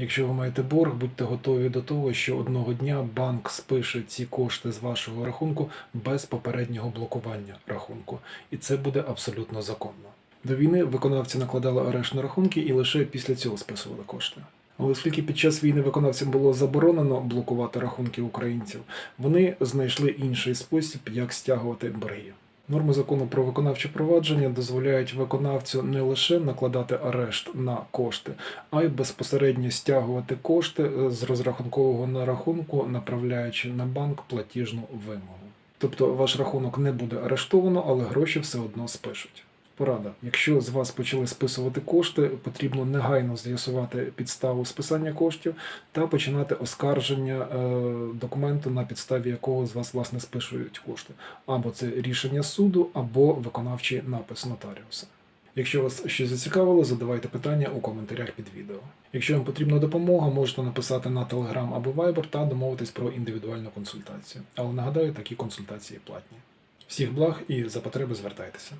Якщо ви маєте борг, будьте готові до того, що одного дня банк спише ці кошти з вашого рахунку без попереднього блокування рахунку, і це буде абсолютно законно. До війни виконавці накладали арешт на рахунки і лише після цього списували кошти. Але оскільки під час війни виконавцям було заборонено блокувати рахунки українців, вони знайшли інший спосіб, як стягувати борги. Норми закону про виконавче провадження дозволяють виконавцю не лише накладати арешт на кошти, а й безпосередньо стягувати кошти е, з розрахункового на рахунку, направляючи на банк платіжну вимогу. Тобто ваш рахунок не буде арештовано, але гроші все одно спишуть. Порада: якщо з вас почали списувати кошти, потрібно негайно з'ясувати підставу списання коштів та починати оскарження е, документу, на підставі якого з вас власне спишують кошти. Або це рішення суду, або виконавчий напис нотаріуса. Якщо вас щось зацікавило, задавайте питання у коментарях під відео. Якщо вам потрібна допомога, можете написати на Telegram або Viber та домовитись про індивідуальну консультацію. Але нагадаю, такі консультації платні. Всіх благ і за потреби звертайтеся.